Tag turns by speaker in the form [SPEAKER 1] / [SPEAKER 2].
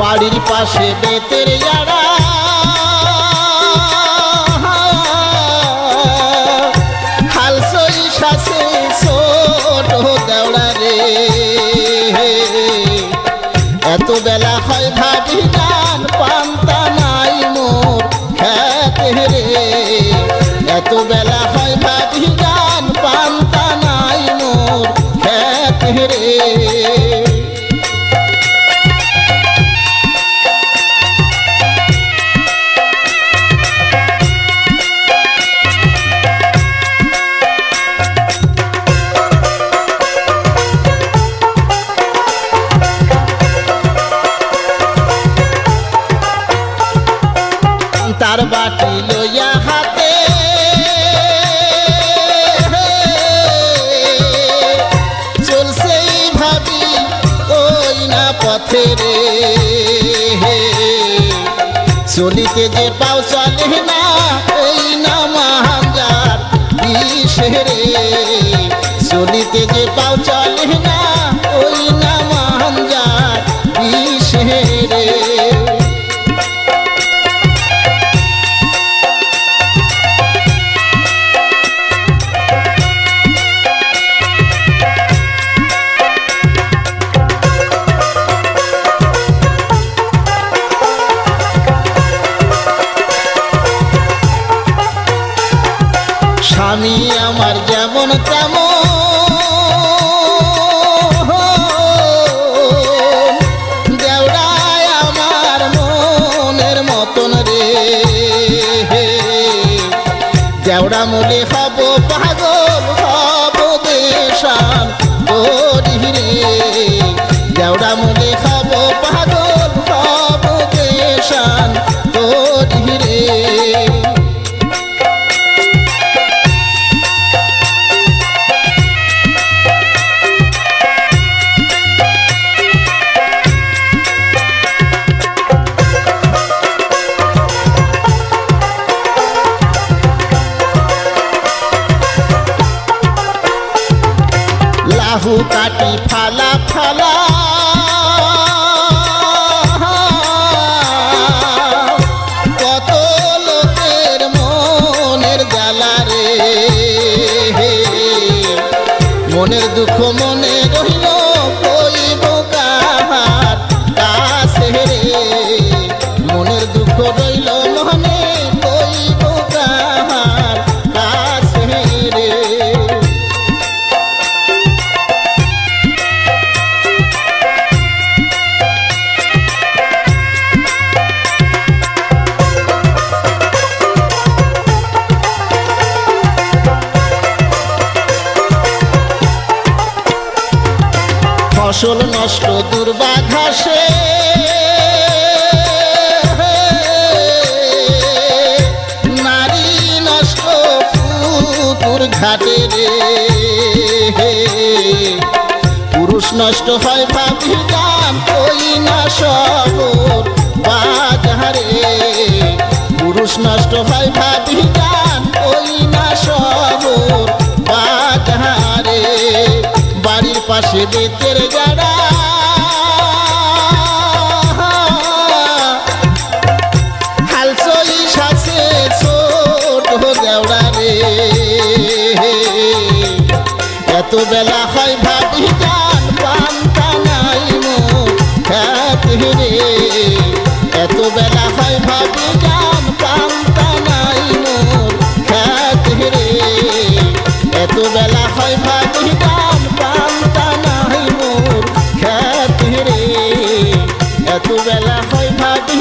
[SPEAKER 1] বাড়ির পাশে বেতের যারা এত বেলা হয় ভাবি গান পান্তা নাই মোর খেতে রে। এত বেলা হয় ভাবি গান পান্তা নাই মোর খেতে রে। তার বাটি লইয়া হাতে। চলছে ভাবি ওই না পথে রে। চলিতে যে পাও চলে না, এই না মাহাজার বিষে চলিতে যে পাও চলে না, ওই না মাহাজার বিষে স্বামী আমার যেমন তেমন দেওড়ায় আমার মনের মতন রে। হব পাগল দেশান রে। দেওড়া মূলে লাহু কাটি ফালা ফালা। কত লোকের মনের জ্বালা মনের দুঃখ মনে ফসল নষ্ট দুর্বাঘাসে নারী নষ্ট পুকুর ঘাটে রে। পুরুষ নষ্ট হয় ভাবি গান বেতের যারা হালসই ছোট দেওড়া রে। এত বেলা হয় ভাবি গান রে। এত বেলা হয় ভাটি